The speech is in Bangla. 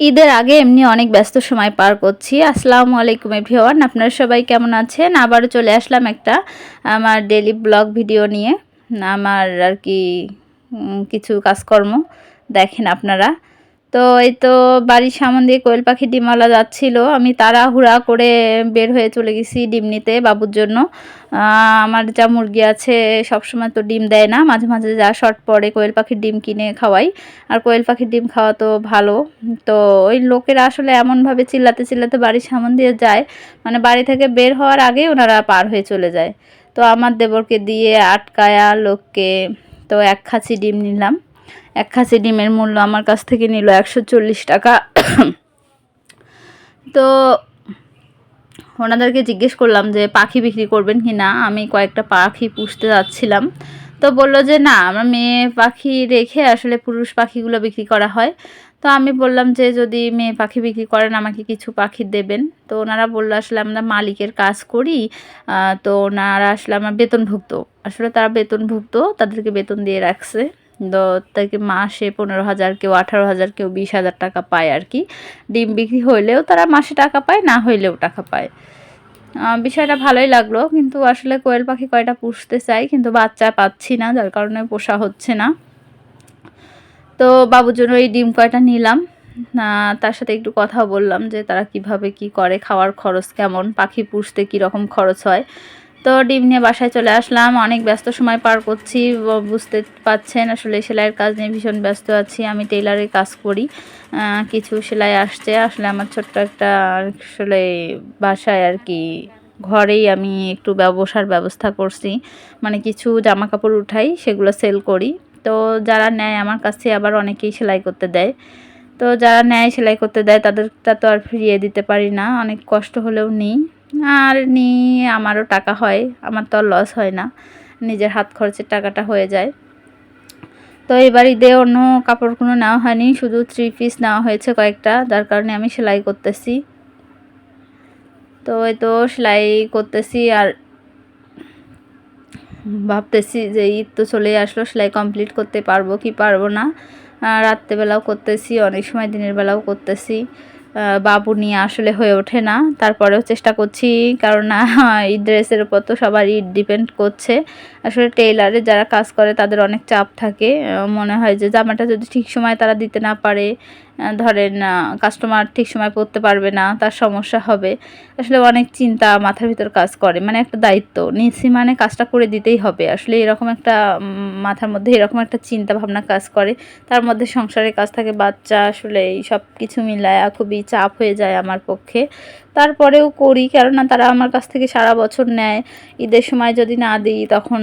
ঈদের আগে এমনি অনেক ব্যস্ত সময় পার করছি। আসসালামু আলাইকুম এভরিওয়ান, আপনারা সবাই কেমন আছেন? আবারও চলে আসলাম একটা আমার ডেলি ব্লগ ভিডিও নিয়ে। আমার আর কি কিছু কাজকর্ম দেখেন আপনারা। তো এই তো বাড়ির সামন দিয়ে কোয়েল পাখি ডিমওয়ালা যাচ্ছিল। আমি তাড়াহুড়া করে বের হয়ে চলে গেছি ডিম নিতে বাবুর জন্য। আমার যা মুরগি আছে সবসময় তো ডিম দেয় না। মাঝে মাঝে যা শর্ট পড়ে কোয়েল পাখির ডিম কিনে খাওয়াই। আর কোয়েল পাখির ডিম খাওয়া তো ভালো। তো ওই লোকেরা আসলে এমনভাবে চিল্লাতে চিল্লাতে বাড়ির সামন দিয়ে যায়। মানে বাড়ি থেকে বের হওয়ার আগেই ওনারা পার হয়ে চলে যায়। তো আমার দেবরকে দিয়ে আটকায়া লোককে তো এক খাঁচি ডিম নিলাম। এক খাসি ডিমের মূল্য আমার কাছ থেকে নিল একশো চল্লিশ টাকা। তো ওনাদেরকে জিজ্ঞেস করলাম যে, পাখি বিক্রি করবেন কি না? আমি কয়েকটা পাখি পুষতে যাচ্ছিলাম। তো বলল যে, না, আমার মেয়ে পাখি রেখে আসলে পুরুষ পাখিগুলো বিক্রি করা হয়। তো আমি বললাম যে, যদি মেয়ে পাখি বিক্রি করেন, আমাকে কিছু পাখি দেবেন। তো ওনারা বলল, আসলে আমরা মালিকের কাজ করি। তো ওনারা আসলে আমার বেতনভুক্ত। আসলে তারা বেতনভুক্ত, তাদেরকে বেতন দিয়ে রাখছে। তাকে মাসে পনেরো হাজার কেউ, আঠারো হাজার কেউ, বিশ হাজার টাকা পায় আর কি। ডিম বিক্রি হইলেও তারা মাসে টাকা পায়, না হইলেও টাকা পায়। বিষয়টা ভালোই লাগল, কিন্তু আসলে কোয়েল পাখি কয়টা পুষতে চাই, কিন্তু বাচ্চা পাচ্ছি না, যার কারণে পোষা হচ্ছে না। তো বাবুর জন্য এই ডিম কয়টা নিলাম। তার সাথে একটু কথা বললাম যে তারা কীভাবে কি করে, খাওয়ার খরচ কেমন, পাখি পুষতে কি রকম খরচ হয়। তো ডিম নিয়ে বাসায় চলে আসলাম। অনেক ব্যস্ত সময় পার করছি বুঝতে পাচ্ছেন আসলে সেলাইয়ের কাজ নিয়ে ভীষণ ব্যস্ত আছি। আমি টেইলারের কাজ করি। কিছু সেলাই আসছে। আসলে আমার ছোট্ট একটা আসলে বাসায় আর কি, ঘরেই আমি একটু ব্যবসার ব্যবস্থা করছি। মানে কিছু জামা কাপড় উঠাই, সেগুলো সেল করি। তো যারা নেয় আমার কাছে আবার অনেকেই সেলাই করতে দেয়। তো যারা নেয় সেলাই করতে দেয়, তাদেরটা তো আর ফিরিয়ে দিতে পারি না। অনেক কষ্ট হলেও নিই। আর নিয়ে আমারও টাকা হয়, আমার তো আর লস হয় না। নিজের হাত খরচের টাকাটা হয়ে যায়। তো এবার ঈদে অন্য কাপড়গুলো নেওয়া হয়নি, শুধু থ্রি পিস নেওয়া হয়েছে কয়েকটা, যার কারণে আমি সেলাই করতেছি। তো এই তো সেলাই করতেছি আর ভাবতেছি যে ঈদ তো চলে আসলো, সেলাই কমপ্লিট করতে পারব কি পারব না। রাত্রেবেলাও করতেছি, অনেক সময় দিনের বেলাও করতেছি। বাবু নিয়ে আসলে হয়ে ওঠে না। তারপরেও চেষ্টা করছি, কারণ এই ড্রেসের উপর তো সবার ঈদ ডিপেন্ড করছে। আসলে টেইলারে যারা কাজ করে, তাদের অনেক চাপ থাকে। মনে হয় যে জামাটা যদি ঠিক সময় তারা দিতে না পারে ধরেন কাস্টমার ঠিক সময় পড়তে পারবে না, তার সমস্যা হবে। আসলে অনেক চিন্তা মাথার ভিতর কাজ করে মানে একটা দায়িত্ব। নিচ্ছি মানে কাজটা করে দিতেই হবে। আসলে এরকম একটা মাথার মধ্যে এরকম একটা চিন্তা ভাবনা কাজ করে। তার মধ্যে সংসারের কাজ থাকে, বাচ্চা, আসলে এই সব কিছু মিলায়া খুবই চাপ হয়ে যায় আমার পক্ষে। তারপরেও করি, কেননা তারা আমার কাছ থেকে সারা বছর নেয়। ঈদের সময় যদি না দিই, তখন